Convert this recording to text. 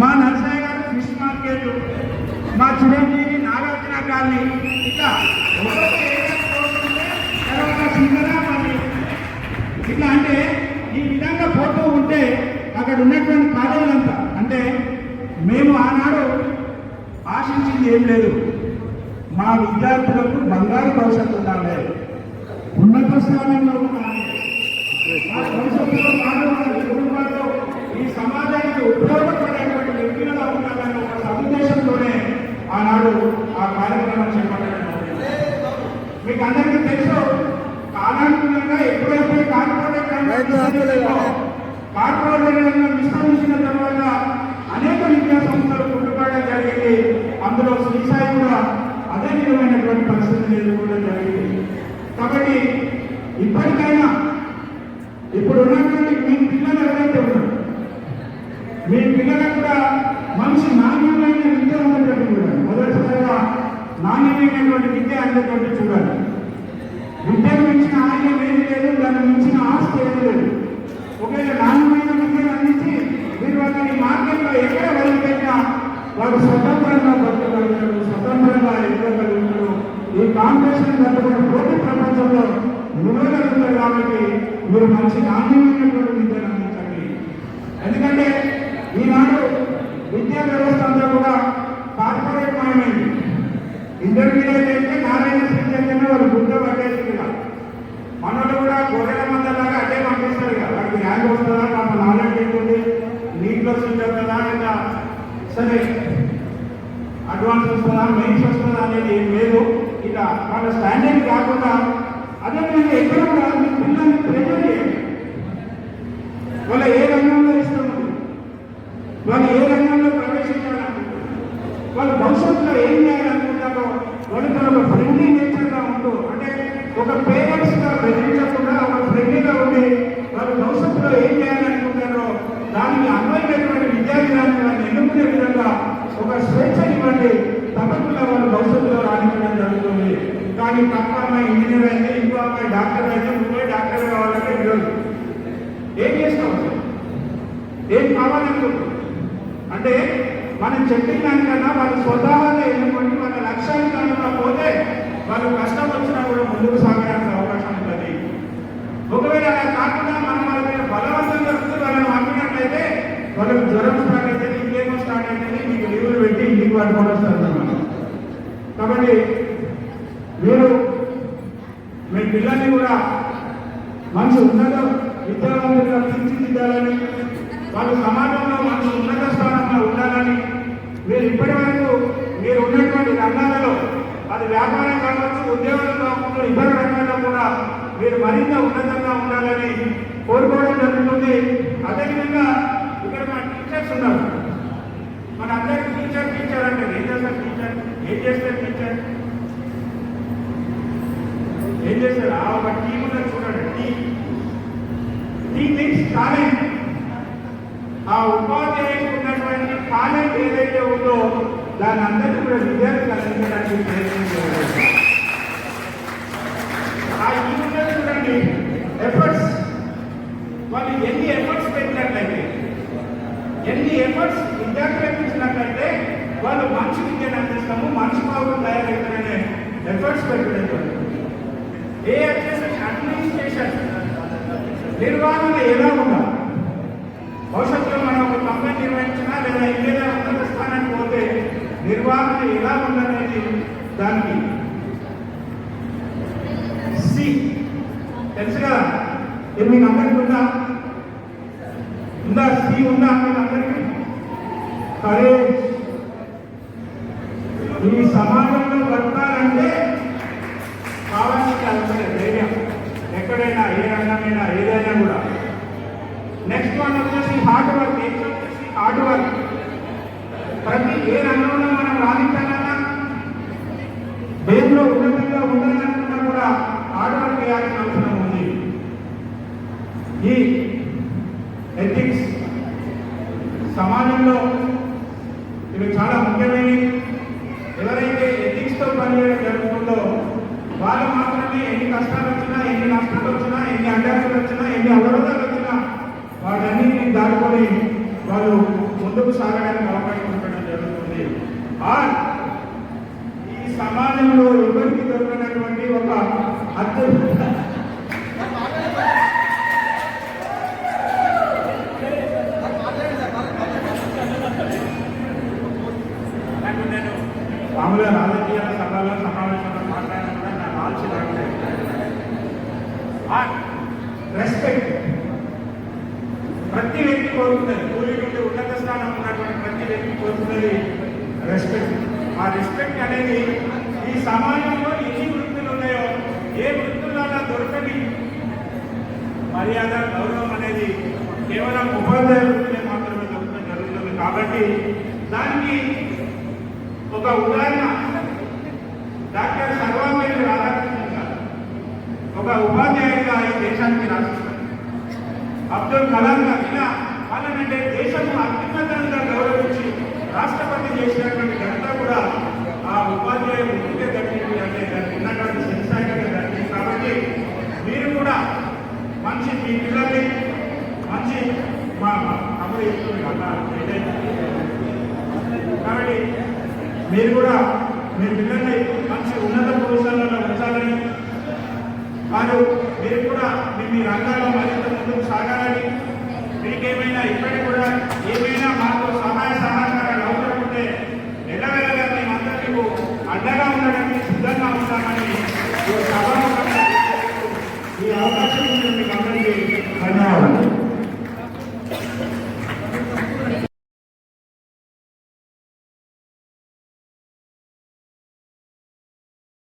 మా నరసయ్య గారు fish market మా చిరంజీవి నాగార్జున గారిని ఇట్లా ఒక్కొక్క ఇట్లా అంటే ఈ విధంగా పోతూ ఉంటే అక్కడ ఉన్నటువంటి కాలేజీలంతా అంటే మేము ఆనాడు ఆశించింది ఏం లేదు. మా విద్యార్థులకు బంగారు భవిష్యత్తు ఉండాలి. ఉన్నత స్థానంలో ఉండాలి. భవిష్యత్తులో కుటుంబాల్లో ఈ సమాజానికి ఉపయోగపడేటువంటి వ్యక్తులుగా ఉండాలనే ఒక సదుద్దేశంతోనే ఆనాడు ఆ కార్యక్రమం చేపట్టడం. మీకు అందరికీ తెలుసు కాలానుగుణంగా ఎప్పుడైతే కార్పొరేట్ కార్పొరేట్ విస్తరించిన తర్వాత అనేక విద్యా సంస్థలు పుట్టుపడడం జరిగింది అందులో శ్రీసాయి కూడా అదే విధమైనటువంటి పరిస్థితిని ఎదుర్కోవడం జరిగింది కాబట్టి ఇప్పటికైనా ఇప్పుడు ఉన్నటువంటి మీ పిల్లలు ఎవరైతే ఉన్నారు మీ పిల్లలకు కూడా మంచి నాణ్యమైన విద్య ఉండేటట్టు చూడాలి మొదటిసారిగా నాణ్యమైనటువంటి విద్య అనేటువంటి చూడాలి. విద్యను మించిన ఆలయం ఏది లేదు దాన్ని మించిన ఆస్తి ఏది లేదు. ఒకవేళ నాణ్యమైన విద్యను అందించి మీరు వాళ్ళని మార్కెట్లో ఎక్కడ వదిలిపెట్టినా వారు స్వతంత్రంగా బతకగలుగుతారు స్వతంత్రంగా ఎదగలుగుతారు ఈ కాంపిటీషన్ తప్పకుండా పోటీ ప్రపంచంలో నిలవగలుగుతారు కాబట్టి మీరు మంచి నాణ్యమైన విద్యను అందించండి ఎందుకంటే ఈనాడు విద్యా వ్యవస్థ అంతా కూడా కార్పొరేట్ మయమైంది ఇంటర్మీడియట్ అయితే నారాయణ శ్రీ వాళ్ళు బుద్ధ పట్టేసి కదా మనోళ్ళు కూడా గొర్రెల మందలాగా అదే పంపిస్తారు కదా వాడికి ర్యాంక్ వస్తుందా మన నాలెడ్జ్ ఏంటుంది నీట్లో సీట్ వస్తుందా ఇంకా సరే అడ్వాన్స్ వస్తుందా మెయిన్స్ వస్తుందా అనేది ఏం లేదు ఇక వాళ్ళ స్టాండర్డ్ కాకుండా అదే విధంగా ఎక్కడ కూడా మీ పిల్లల్ని ప్రెజర్ చేయండి వాళ్ళ ఏ రంగంలో ఇష్టం వాళ్ళు ఏ రంగంలో ప్రవేశించాలనుకుంటున్నారు వాళ్ళు భవిష్యత్తులో ఏం చేయాలనుకుంటున్నారు వాళ్ళు తన ఒక ఫ్రెండ్లీ నేచర్గా ఉంటూ అంటే ఒక పేరెంట్స్గా బెదిరించకుండా ఒక ఫ్రెండ్లీగా ఉండి వాళ్ళు భవిష్యత్తులో ఏం చేయాలనుకుంటారో దానికి అన్వయమైనటువంటి విద్యా విధానం వాళ్ళని ఎన్నుకునే విధంగా ఒక స్వేచ్ఛ ఇవ్వండి. తప్పకుండా వాళ్ళు భవిష్యత్తులో రాణించడం జరుగుతుంది. కానీ తప్ప అమ్మాయి ఇంజనీర్ అయితే ఇంకో అమ్మాయి డాక్టర్ అయితే నువ్వే డాక్టర్ కావాలంటే ఈరోజు ఏం చేస్తావు ఏం కావాలనుకుంటున్నావు అంటే మనం చెప్పిన దానికన్నా వాళ్ళు స్వతహాగా ఎన్నుకొని వాళ్ళ లక్ష్యానికి అనుకున్న పోతే వాళ్ళు కష్టం వచ్చినా కూడా ముందుకు సాగడానికి అవకాశం ఉంటుంది. ఒకవేళ అలా కాకుండా మనం వాళ్ళ మీద బలవంతంగా వాళ్ళని అమ్మినట్లయితే వాళ్ళకి జ్వరం స్టార్ట్ అయితే ఇంకేమో స్టార్ట్ అయితే మీకు లీవులు పెట్టి ఇంటికి పట్టుకొని వస్తారు కాబట్టి మీరు మీ పిల్లల్ని కూడా మంచి ఉన్నత విద్యావంతులుగా తీర్చిదిద్దాలని వాళ్ళు సమాజంలో మంచి ఉన్నత స్థానంలో ఉండాలని మీరు ఇప్పటి వరకు మీరు ఉన్నటువంటి రంగాలలో అది వ్యాపారం కావచ్చు ఉద్యోగం కావచ్చు ఇతర రంగాల్లో కూడా మీరు మరింత ఉన్నతంగా ఉండాలని కోరుకోవడం జరుగుతుంది. అదేవిధంగా ఇక్కడ మా టీచర్స్ ఉన్నారు. మన అందరికి టీచర్ టీచర్ అంటే ఏం చేస్తారు టీచర్ ఏం చేస్తారు టీచర్ ఏం చేస్తారు? ఆ ఒక టీం ఉన్నది చూడండి. టీం. టీ మీన్స్ టాలెంట్ ఆ ఉపాధ్యాయులకు ఉన్నటువంటి టాలెంట్ ఏదైతే ఉందో దాని అందరికీ కూడా విద్యార్థులు అందించడానికి ప్రయత్నం చేయాలి. ఆ ఈ చూడండి ఎఫర్ట్స్ వాళ్ళు ఎన్ని ఎఫర్ట్స్ పెట్టినట్లయితే ఎన్ని ఎఫర్ట్స్ విద్యార్థులకు ఇచ్చినట్లయితే వాళ్ళు మంచి విద్యను అందిస్తాము మంచి భావం తయారవుతారనే ఎఫర్ట్స్ పెట్టినట్టు ఏ వచ్చేసి అడ్మినిస్ట్రేషన్ నిర్వహణ ఎలా ఉండాలి భవిష్యత్తులో మనం ఒక కంపెనీ నిర్వహించినా లేదా ఇంకేదైనా ఉన్నత స్థానానికి పోతే నిర్వహణ ఎలా ఉందనేది దానికి సి. తెలుసు కదా? ఇది మీకు అందరికీ ఉందా ఉందా? సి ఉందా మీకు అందరికీ కరేజ్. ఈ సమాజంలో బతకాలంటే కావాల్సిన అవసరం ధైర్యం. ఎక్కడైనా ఏ రంగమైనా ఏదైనా కూడా. నెక్స్ట్ వన్ వచ్చేసి హార్డ్ వర్క్ నెక్స్ట్ వచ్చేసి హార్డ్ వర్క్ ప్రతి ఏ రంగంలో మనం ఉండాలనుకున్నా కూడా ఆర్డర్ చేయాల్సిన అవసరం ఉంది ఈ ఎథిక్స్ సమాజంలో ఇవి చాలా ముఖ్యమైనవి ఎవరైతే ఎథిక్స్తో తో పనిచేయడం జరుగుతుందో వాళ్ళు మాత్రమే ఎన్ని కష్టాలు వచ్చినా ఎన్ని నష్టాలు వచ్చినా ఎన్ని అడ్డాసులు వచ్చినా ఎన్ని అవరోధాలు వచ్చినా వాటన్నింటినీ దాటుకొని వాళ్ళు ముందుకు సాగడానికి అవకాశం ఉండడం జరుగుతుంది. ఆర్ సమాజంలో ఎవరికి దొరకనటువంటి ఒక అద్భుత నేను మామూలుగా రాజకీయ సభలో సమావేశంలో మాట్లాడడం కూడా నాకు ఆలోచన రెస్పెక్ట్ ప్రతి వ్యక్తి కోరుతున్నది కూలి నుండి ఉన్నత స్థానం ఉన్నటువంటి ప్రతి వ్యక్తి కోరుతున్నది రెస్పెక్ట్ ఆ రెస్పెక్ట్ అనేది ఈ సమాజంలో ఎన్ని వృత్తులు ఉన్నాయో ఏ వృత్తుల్లో దొరకని మర్యాద గౌరవం అనేది కేవలం ఉపాధ్యాయ వృత్తులే మాత్రమే దొరకడం జరుగుతుంది. కాబట్టి దానికి ఒక ఉదాహరణ డాక్టర్ సర్వాపల్లి రాధాకృష్ణన్ గారు ఒక ఉపాధ్యాయుడిగా ఈ దేశానికి రాసిస్తారు. అబ్దుల్ కలాం గారు ఇలా వాళ్ళనంటే దేశం అత్యున్నతంగా గౌరవించి రాష్ట్రపతి చేసినటువంటి ఘనత మీరు కూడా మీ పిల్లల్ని మంచి ఉన్నత పురుషాలలో ఉంచాలని. వారు మీరు కూడా మీ మీ రంగాల్లో మరింత ముందుకు సాగాలని. మీకేమైనా ఇప్పటికి కూడా ఏమైనా మాకు సహాయ సహకారాలు అవసరం ఉంటే నెలవేళగా మేమందరూ మీకు అండగా ఉండడానికి సిద్ధంగా ఉంటామని